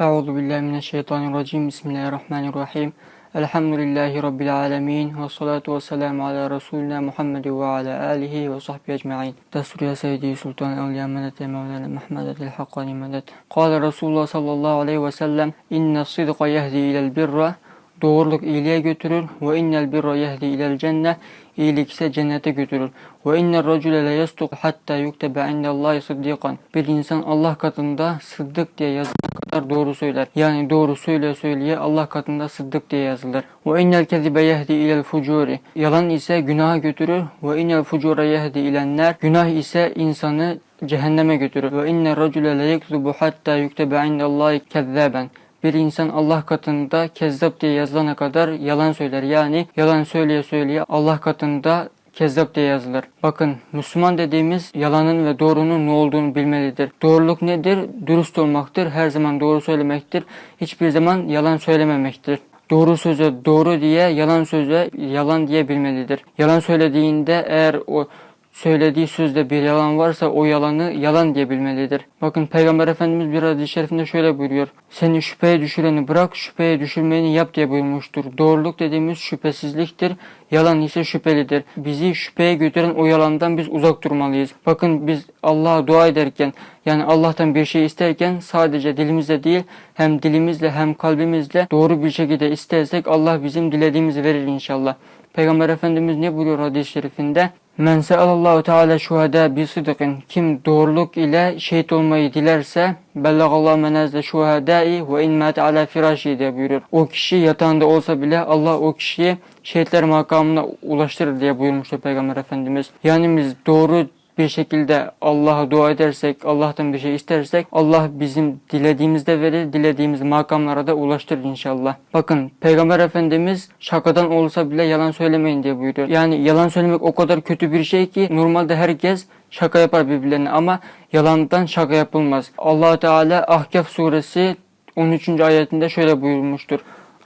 Euzu billahi mineşşeytanirracim. Bismillahirrahmanirrahim. Elhamdülillahi rabbil alamin ve salatu vesselamu ala resulina Muhammed ve ala alihi ve sahbihi ecmaîn. Destur seyyidi sultan evliya medet mevlana Muhammed el hakkani medet. Kâle Resulullah sallallahu aleyhi ve sellem inne sidqa yehdi ilel birra Doğruluk iyiliğe götürür. Ve innel birra yehdi ilel cenne. İyilik ise cennete götürür. Ve innel racule le yastuk hatta yuktebe indallahi sıddikan. Bir insan Allah katında sıddık diye yazılana kadar doğru söyler. Yani doğru söyle söyleye Allah katında sıddık diye yazılır. Ve innel kezibe yehdi ilel fucuri. Yalan ise günaha götürür. Ve innel fucura yehdi ilenler. Günah ise insanı cehenneme götürür. Ve inne racule le yekzubu hatta yuktebe indallahi kezzaben. Bir insan Allah katında kezzap diye yazılana kadar yalan söyler. Yani yalan söyleye söyleye Allah katında kezzap diye yazılır. Bakın Müslüman dediğimiz yalanın ve doğrunun ne olduğunu bilmelidir. Doğruluk nedir? Dürüst olmaktır. Her zaman doğru söylemektir. Hiçbir zaman yalan söylememektir. Doğru söze doğru diye, yalan söze yalan diye bilmelidir. Yalan söylediğinde eğer o söylediği sözde bir yalan varsa o yalanı yalan diye bilmelidir. Bakın Peygamber Efendimiz bir hadis-i şerifinde şöyle buyuruyor. Seni şüpheye düşüreni bırak, şüpheye düşürmeyeni yap diye buyurmuştur. Doğruluk dediğimiz şüphesizliktir. Yalan ise şüphelidir. Bizi şüpheye götüren o yalandan biz uzak durmalıyız. Bakın biz Allah'a dua ederken yani Allah'tan bir şey isterken sadece dilimizle değil hem dilimizle hem kalbimizle doğru bir şekilde istersek Allah bizim dilediğimizi verir inşallah. Peygamber Efendimiz ne buyuruyor hadis-i şerifinde? Men se'alallahu teala şuhada bi sıdkın. Kim doğruluk ile şehit olmayı dilerse bellagallahu menazle şuhadai ve in mat ala firaşi diye buyuruyor. O kişi yatağında olsa bile Allah o kişiyi şehitler makamına ulaştırır diye buyurmuştur Peygamber Efendimiz. Yani biz doğru bir şekilde Allah'a dua edersek, Allah'tan bir şey istersek Allah bizim dilediğimizde verir, dilediğimiz makamlara da ulaştırır inşallah. Bakın Peygamber Efendimiz şakadan olsa bile yalan söylemeyin diye buyuruyor. Yani yalan söylemek o kadar kötü bir şey ki normalde herkes şaka yapar birbirlerine ama yalandan şaka yapılmaz. allah Teala Ahkaf suresi 13. ayetinde şöyle buyurmuştur.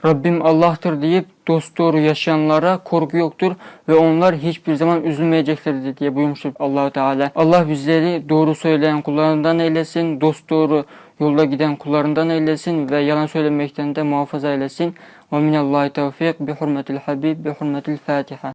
Rabbim Allah'tır deyip dost doğru yaşayanlara korku yoktur ve onlar hiçbir zaman üzülmeyeceklerdir diye buyurmuştur allah Teala. Allah bizleri doğru söyleyen kullarından eylesin, dost doğru yolda giden kullarından eylesin ve yalan söylemekten de muhafaza eylesin. Ve minallahi tevfik bi hurmetil habib bi hurmetil fatiha.